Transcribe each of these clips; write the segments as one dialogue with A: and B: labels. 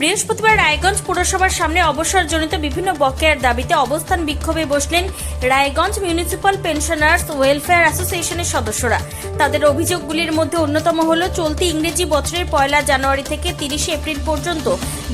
A: বৃহস্পতিবার রায়গঞ্জ পুরসভার সামনে অবসরজনিত বিভিন্ন বকেয়ার দাবিতে অবস্থান বিক্ষোভে বসলেন রায়গঞ্জ মিউনিসিপাল পেনশনার্স ওয়েলফেয়ার অ্যাসোসিয়েশনের সদস্যরা। তাদের অভিযোগগুলির মধ্যে অন্যতম হল, চলতি ইংরেজি বছরের পয়লা জানুয়ারি থেকে তিরিশে এপ্রিল পর্যন্ত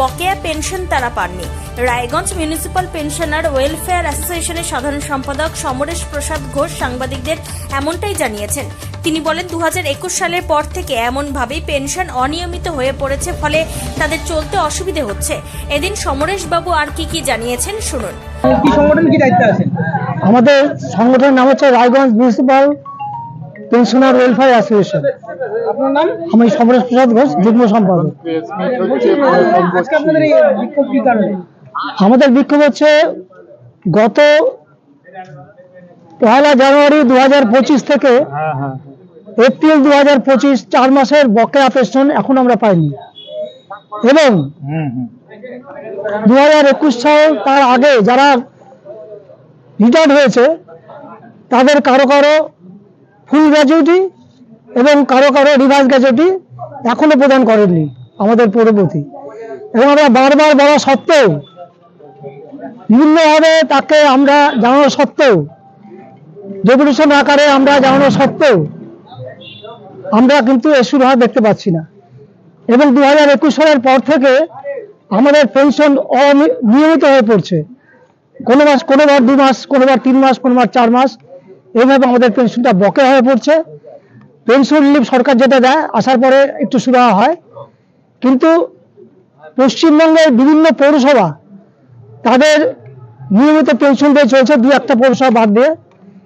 A: বকেয়া পেনশন তারা পাননি। রায়গঞ্জ মিউনিসিপাল পেনশনার ওয়েলফেয়ার অ্যাসোসিয়েশনের সাধারণ সম্পাদক সমরেশ প্রসাদ ঘোষ সাংবাদিকদের এমনটাই জানিয়েছেন। তিনি বলেন দু হাজার একুশ সালের পর থেকে এমনভাবেই পেনশন অনিয়মিত হয়ে পড়েছে ফলে তাদের চলতে অসুবিধে হচ্ছে। এদিন সমরেশ বাবু আর কি কি জানিয়েছেন শুনুন।
B: কি সংগঠন কি দায়িত্বে আছেন?
C: আমাদের সংগঠনের নাম হচ্ছে Raiganj municipal pensioner welfare association.
B: আপনার নাম?
C: আমি সমরেশ প্রসাদ ঘোষ যুগ্ম সম্পাদক। আমাদের বিক্ষোভ হচ্ছে গত পয়লা জানুয়ারি দু হাজার পঁচিশ থেকে এপ্রিল দু হাজার পঁচিশ চার মাসের বকেয়া পেনশন এখন আমরা পাইনি। এবং দু হাজার একুশ সাল তার আগে যারা রিটায়ার্ড হয়েছে তাদের কারও কারও ফুল গ্র্যাজুইটি এবং কারও কারও রিভার্স গ্র্যাজুইটি এখনও প্রদান করেননি আমাদের পূর্ববর্তী এবং আমরা বারবার বলা সত্ত্বেও বিভিন্নভাবে তাকে আমরা জানানো সত্ত্বেও ডেপুটেশন আকারে আমরা জানানো সত্ত্বেও আমরা কিন্তু এর সুরাহা দেখতে পাচ্ছি না। এবং দু হাজার একুশ সালের পর থেকে আমাদের পেনশন অনিয়মিত হয়ে পড়ছে। কোনো মাস কোনোবার দু মাস কোনোবার তিন মাস কোনোবার চার মাস, এইভাবে আমাদের পেনশনটা বকে হয়ে পড়ছে। পেনশন রিলিফ সরকার যেটা দেয়, আসার পরে একটু সুরাহা হয়। কিন্তু পশ্চিমবঙ্গের বিভিন্ন পৌরসভা তাদের নিয়মিত পেনশন দিয়ে চলছে দু একটা পৌরসভা বাদ দিয়ে।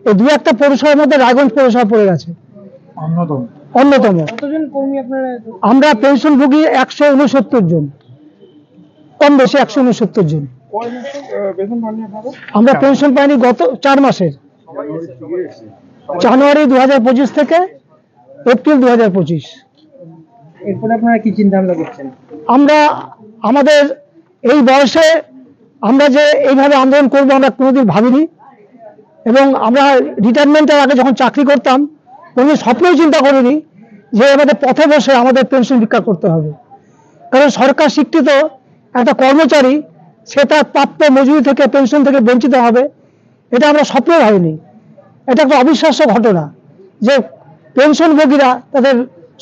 C: এই দু একটা পৌরসভার মধ্যে রায়গঞ্জ পৌরসভা পড়ে গেছে। অন্যতম।
B: আপনারা?
C: আমরা পেনশন ভোগী একশো উনসত্তর জন। কম বেশি একশো উনসত্তর জন। আমরা পেনশন পাইনি গত চার মাসের। জানুয়ারি দু হাজার পঁচিশ থেকে এপ্রিল দু হাজার পঁচিশ।
B: এরপরে আপনারা কি চিন্তা ভাবনা করছেন?
C: আমরা আমাদের এই বয়সে আমরা যে এইভাবে আন্দোলন করব আমরা কোনোদিন ভাবিনি। এবং আমরা রিটায়ারমেন্টের আগে যখন চাকরি করতাম কোনোদিন স্বপ্নেও চিন্তা করিনি যে আমাদের পথে বসে আমাদের পেনশন ভিক্ষা করতে হবে। কারণ সরকার শিক্ষিত একটা কর্মচারী, সে তার প্রাপ্য মজুরি থেকে পেনশন থেকে বঞ্চিত হবে, এটা আমরা স্বপ্নেও ভাবিনি। এটা একটা অবিশ্বাস্য ঘটনা যে পেনশনভোগীরা তাদের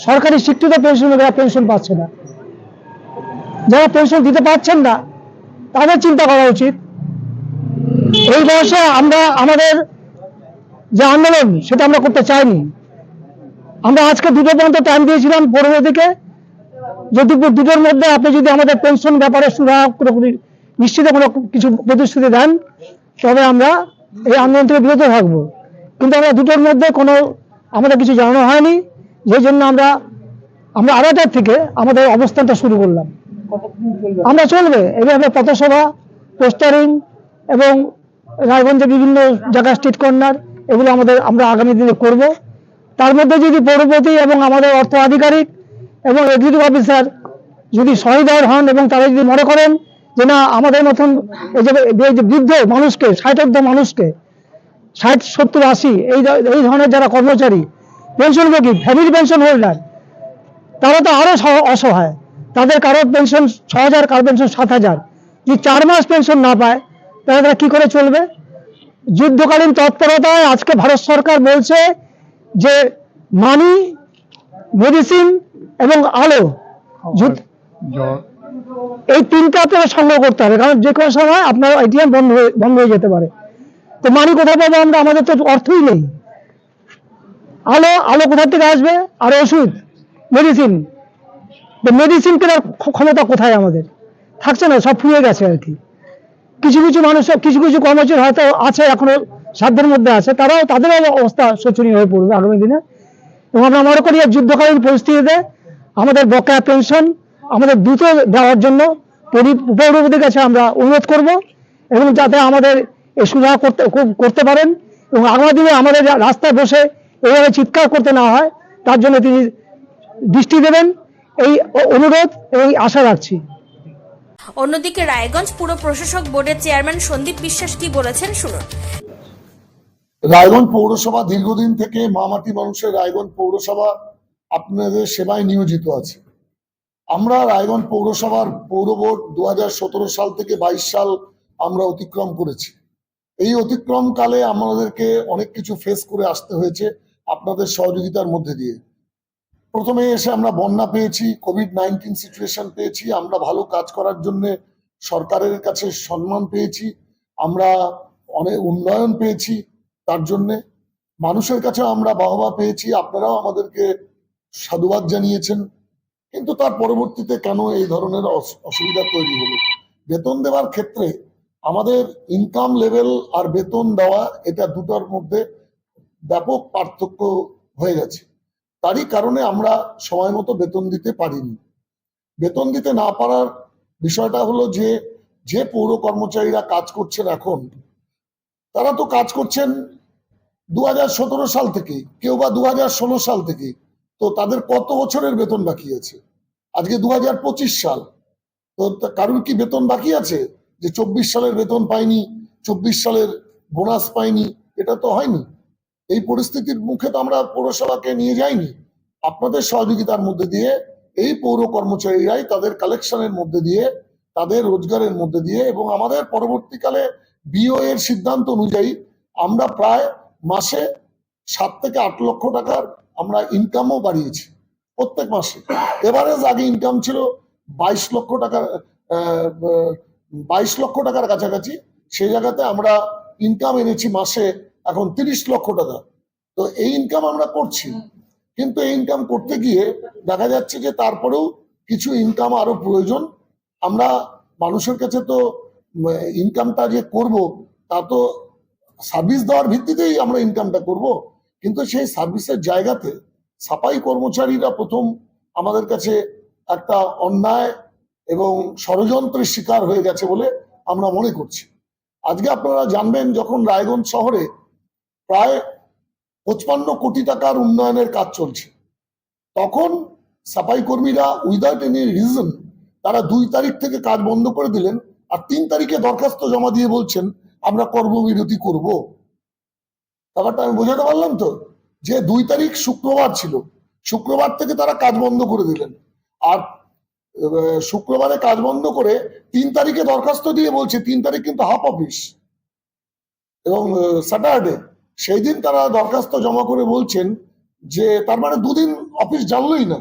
C: সরকারি স্বীকৃত পেনশনভোগীরা পেনশন পাচ্ছে না। যারা পেনশন দিতে পারছেন না, তাদের চিন্তা করা উচিত। এই বয়সে আমরা আমাদের যে আন্দোলন, সেটা আমরা করতে চাইনি। আমরা আজকে দুটো পর্যন্ত টাইম দিয়েছিলাম পরবর্তীকে যদি দুটোর মধ্যে আপনি যদি আমাদের পেনশন ব্যাপারে সুরাহা পুরোপুরি নিশ্চিত কোনো কিছু প্রতিশ্রুতি দেন, তবে আমরা এই আন্দোলন থেকে বিরত থাকব। কিন্তু আমরা দুটোর মধ্যে কোনো আমাদের কিছু জানানো হয়নি। যে জন্য আমরা আমরা আড়াইটার থেকে আমাদের অবস্থানটা শুরু করলাম। আমরা চলবে এভাবে পথসভা, পোস্টারিং এবং রায়গঞ্জে বিভিন্ন জায়গায় স্ট্রিট কর্নার এগুলো আমাদের, আমরা আগামী দিনে করব। তার মধ্যে যদি পৌরপতি এবং আমাদের অর্থ আধিকারিক এবং এক্সিকিউটিভ অফিসার যদি সহিদার হন এবং তারা যদি মনে করেন যে না, আমাদের মতন এই যে বৃদ্ধ মানুষকে, ষাটোর্ধ মানুষকে, ষাট, সত্তর, আশি, এই এই ধরনের যারা কর্মচারী পেনশন পেনশনভোগী ফ্যামিলি পেনশন হোল্ডার তারা তো আরও অসহায়। তাদের কারও পেনশন ছ হাজার, কারও পেনশন সাত হাজার। যদি চার মাস পেনশন না পায়, তাহলে তারা কি করে চলবে? যুদ্ধকালীন তৎপরতায় আজকে ভারত সরকার বলছে যে মানি, মেডিসিন এবং আলো এই তিনটা আপনারা সংগ্রহ করতে হবে, কারণ যে কোনো সময় আপনার এটিএম বন্ধ হয়ে বন্ধ হয়ে যেতে পারে। তো মানি কোথায় পাবো আমরা? আমাদের তো অর্থই নেই। আলো আলো কোথা থেকে আসবে? আর ওষুধ, মেডিসিন। মেডিসিন কেনার ক্ষমতা কোথায় আমাদের? থাকছে না, সব ফুয়ে গেছে আর কি। কিছু কিছু মানুষ, কিছু কিছু কর্মচারী হয়তো আছে, এখনও সাধ্যের মধ্যে আছে, তারাও তাদেরও অবস্থা শোচনীয় হয়ে পড়বে আগামী দিনে। এবং আমরা মনে করি যুদ্ধকালীন পরিস্থিতিতে আমাদের বকেয়া পেনশন আমাদের দ্রুত দেওয়ার জন্য পরি- কাছে আমরা অনুরোধ করব এবং যাতে আমাদের এই সুরাহা করতে, কর- করতে পারেন এবং আগামী দিনে আমাদের রাস্তায় বসে এইভাবে চিৎকার করতে না হয়, তার জন্য তিনি দৃষ্টি দেবেন। এই অনুরোধ, এই আশা রাখছি।
A: অন্যদিকে রায়গঞ্জ পুর প্রশাসক বোর্ডের চেয়ারম্যান সন্দীপ বিশ্বাস কি বলেছেন শুনুন।
D: রায়গঞ্জ পৌরসভা দীর্ঘদিন থেকে মামাটি মানুষের রায়গঞ্জ পৌরসভা আপনাদের সেবায় নিয়োজিত আছে। আমরা রায়গঞ্জ পৌরসভার পৌর বোর্ড দু হাজার সতেরো সাল থেকে বাইশ সাল আমরা অতিক্রম করেছি। এই অতিক্রমকালে আমাদেরকে অনেক কিছু ফেস করে আসতে হয়েছে আপনাদের সহযোগিতার মধ্যে দিয়ে। প্রথমে এসে আমরা বন্যা পেয়েছি কোভিড নাইন্টিন সিচুয়েশন পেয়েছি, আমরা ভালো কাজ করার জন্য সরকারের কাছে সম্মান পেয়েছি, আমরা অনেক উন্নয়ন পেয়েছি তার জন্য। মানুষের কাছে আমরা বাহবা পেয়েছি, আপনারাও আমাদেরকে সাধুবাদ জানিয়েছেন। কিন্তু তার পরবর্তীতে কেন এই ধরনের অস- অসুবিধা তৈরি হলো? বেতন দেওয়ার ক্ষেত্রে আমাদের ইনকাম লেভেল আর বেতন দেওয়া এটা দুটোর মধ্যে ব্যাপক পার্থক্য হয়ে গেছে। তারই কারণে আমরা সময় মতো বেতন দিতে পারিনি। বেতন দিতে না পারার বিষয়টা হলো যে যে পৌর কর্মচারীরা কাজ করছেন এখন, তারা তো কাজ করছেন দু হাজার সতেরো সাল থেকে, কেউ বা দু হাজার ষোলো সাল থেকে, তো তাদের কত বছরের বেতন বাকি আছে? আজকে দু হাজার পঁচিশ সাল তো কারোর কি বেতন বাকি আছে? যে চব্বিশ সালের বেতন পাইনি, চব্বিশ সালের বোনাস পাইনি, এটা তো হয়নি। এই পরিস্থিতির মুখে তো আমরা পৌরসভাকে নিয়ে যাইনি। আপনাদের সহযোগিতার মধ্যে দিয়ে এই পৌর কর্মচারীরাই তাদের কালেকশনের মধ্যে দিয়ে, তাদের রোজগারের মধ্যে দিয়ে এবং আমাদের পরবর্তীকালে বিও এর সিদ্ধান্ত অনুযায়ী আমরা প্রায় মাসে সাত থেকে আট লক্ষ টাকার আমরা ইনকামও বাড়িয়েছি, প্রত্যেক মাসে। এভারেজ আগে ইনকাম ছিল বাইশ লক্ষ টাকার বাইশ লক্ষ টাকার কাছাকাছি। সেই জায়গাতে আমরা ইনকাম এনেছি মাসে এখন তিরিশ লক্ষ টাকা। তো এই ইনকাম আমরা করছি। কিন্তু এই ইনকাম করতে গিয়ে দেখা যাচ্ছে যে তারপরেও কিছু ইনকাম আরও প্রয়োজন। আমরা মানুষের কাছে তো ইনকামটা যে করব তা তো সার্ভিস দেওয়ার ভিত্তিতেই আমরা ইনকামটা করব। কিন্তু সেই সার্ভিসের জায়গাতে সাফাই কর্মচারীরা প্রথম আমাদের কাছে একটা অন্যায় এবং ষড়যন্ত্রের শিকার হয়ে গেছে বলে আমরা মনে করছি। আজকে আপনারা জানবেন যখন রায়গঞ্জ শহরে প্রায় পঁচপান্ন কোটি টাকার উন্নয়নের কাজ চলছে। তখন সাফাই কর্মীরা উইদাউট এনি রিজন তারা দুই তারিখ থেকে কাজ বন্ধ করে দিলেন আর তিন তারিখে দরখাস্ত জমা দিয়ে বলছেন, আমরা কর্মবিরতি করব। ব্যাপারটা আমি বোঝাতে পারলাম তো? যে দুই তারিখ শুক্রবার ছিল, শুক্রবার থেকে তারা কাজ বন্ধ করে দিলেন। আর শুক্রবারে কাজ বন্ধ করে তিন তারিখে দরখাস্ত দিয়ে বলছে, তিন তারিখ কিন্তু হাফ অফিস এবং স্যাটারডে সেই দিন তারা দরখাস্ত জমা করে বলছেন যে তার মানে দুদিন অফিস জানলই না।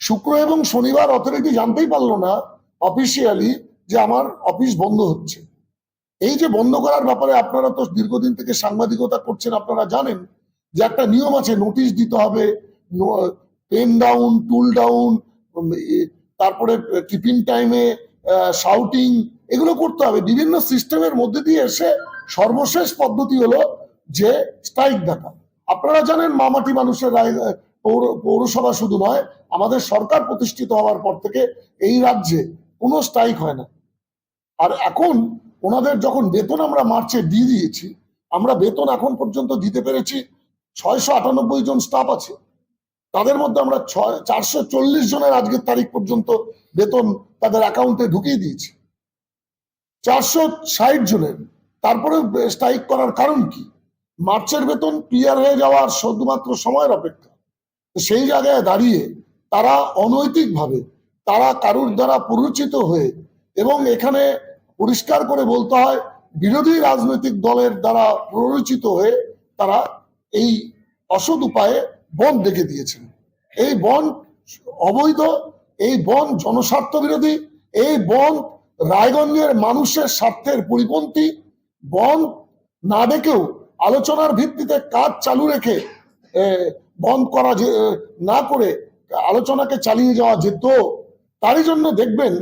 D: শুক্র এবং শনিবার অথরিটি জানতেই পারল না অফিসিয়ালি যে আমার অফিস বন্ধ হচ্ছে। এই যে বন্ধ করার ব্যাপারে আপনারা তো দীর্ঘদিন থেকে সাংবাদিকতা করছেন, আপনারা জানেন যে একটা নিয়ম আছে নোটিশ দিতে হবে পেন ডাউন টুল ডাউন তারপরে কিপিং টাইমে শাউটিং এগুলো করতে হবে। বিভিন্ন সিস্টেমের মধ্যে দিয়ে এসে সর্বশেষ পদ্ধতি হলো যে স্ট্রাইক ডাকা আপনারা জানেন মামাটি মানুষের পৌরসভা শুধু নয়, আমাদের সরকার প্রতিষ্ঠিত হওয়ার পর থেকে এই রাজ্যে কোনো স্ট্রাইক হয় না। আর এখন ওনাদের যখন বেতন আমরা মার্চে দিয়ে দিয়েছি, আমরা বেতন এখন পর্যন্ত দিতে পেরেছি ছয়শো আটানব্বই জন স্টাফ আছে। তাদের মধ্যে আমরা ছয়, চারশো চল্লিশ জনের আজকের তারিখ পর্যন্ত বেতন তাদের অ্যাকাউন্টে ঢুকিয়ে দিয়েছি। চারশো ষাট জনের। তারপরে স্ট্রাইক করার কারণ কি? মার্চের বেতন ক্লিয়ার হয়ে যাওয়ার শুধুমাত্র সময়ের অপেক্ষা। সেই জায়গায় দাঁড়িয়ে তারা অনৈতিকভাবে, তারা কারুর দ্বারা পরিচিত হয়ে এবং এখানে পরিষ্কার করে বলতে হয়, বিরোধী রাজনৈতিক দলের দ্বারা প্ররোচিত হয়ে তারা এই অসৎ উপায়ে বন ডেকে দিয়েছেন। এই বন অবৈধ, এই বন জনস্বার্থ বিরোধী, এই বন রায়গঞ্জের মানুষের স্বার্থের পরিপন্থী, বন না ডেকেও আলোচনার ভিত্তিতে কাজ চালু রেখে বন্ধ করা না করে আলোচনাকে চালিয়ে যাওয়া যেত, তারই জন্য দেখবেন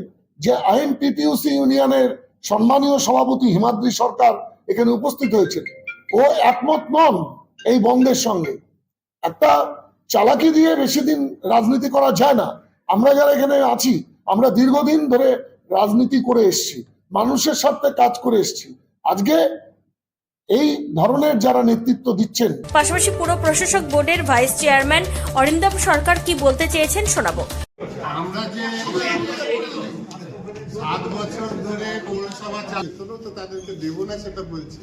D: যে আইএনটিটিউসি ইউনিয়নের সম্মানীয় সভাপতি হিমাদ্রি সরকার এখানে উপস্থিত হয়েছে ও একমত নন এই বন্ধের সঙ্গে। একটা চালাকি দিয়ে বেশি দিন রাজনীতি করা যায় না। আমরা যারা এখানে আছি, আমরা দীর্ঘদিন ধরে রাজনীতি করে এসেছি, মানুষের সাথে কাজ করে এসেছি। আজকে এই ধরনের যারা নেতৃত্ব দিচ্ছেন
A: পাশাপাশি পুরো প্রশাসক বোর্ডের ভাইস চেয়ারম্যান অরিন্দম সরকার কি বলতে চেয়েছেন শোনাবো
E: আমরা যে সাত বছর ধরে পৌরসভা চালু তো তাদেরকে দেবো না সেটা বলছি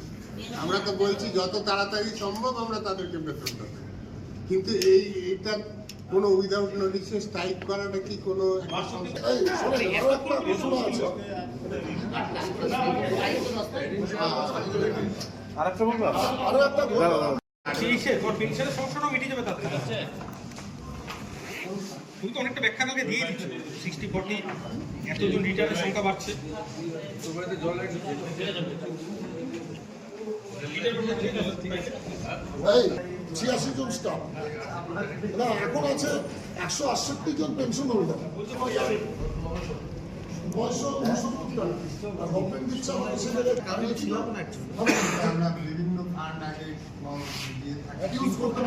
E: আমরা তো বলছি যত তাড়াতাড়ি সম্ভব আমরা তাদেরকে বেতন দেবো কিন্তু এই এইটা কোনো উইদাউট নোটিশে স্ট্রাইক করাটা কি কোনো
D: এই, শোনেন, আরও একটা ঘোষণা আছে। আরও একটা
F: সমস্যাটাও মিটে যাবে থেকে। তুমি তো অনেকটা ব্যাখ্যা আমাকে দিয়ে দিচ্ছ। সিক্সটি ফোর্টি এতজন রিটার্নের সংখ্যা বাড়ছে।
D: ছিয়াশি জন স্টাফ না এখন আছে একশো আটষট্টি জন পেনশন হোল্ডার বয়স
E: আমরা ফান্ড আগে দিয়ে
D: ফান্ডের করতে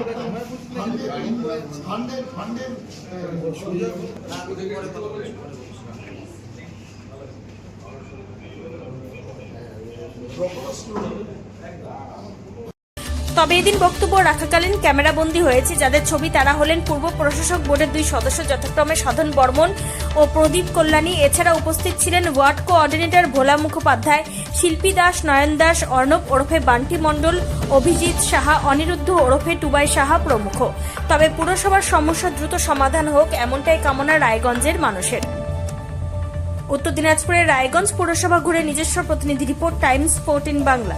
A: তবে এদিন বক্তব্য রাখাকালীন ক্যামেরাবন্দি হয়েছে, যাদের ছবি তারা হলেন পূর্ব প্রশাসক বোর্ডের দুই সদস্য যথাক্রমে সাধন বর্মন ও প্রদীপ কল্যাণী। এছাড়া উপস্থিত ছিলেন ওয়ার্ড কোঅর্ডিনেটর ভোলা মুখোপাধ্যায়, শিল্পী দাস, নয়ন দাস, অর্ণব ওরফে বান্টি মণ্ডল, অভিজিৎ সাহা, অনিরুদ্ধ ওরফে টুবাই সাহা প্রমুখ। তবে পুরসভার সমস্যা দ্রুত সমাধান হোক, এমনটাই কামনা রায়গঞ্জের মানুষের। উত্তর দিনাজপুরের রায়গঞ্জ পুরসভা ঘুরে নিজস্ব প্রতিনিধি রিপোর্ট, টাইমস, ফোরটিন বাংলা।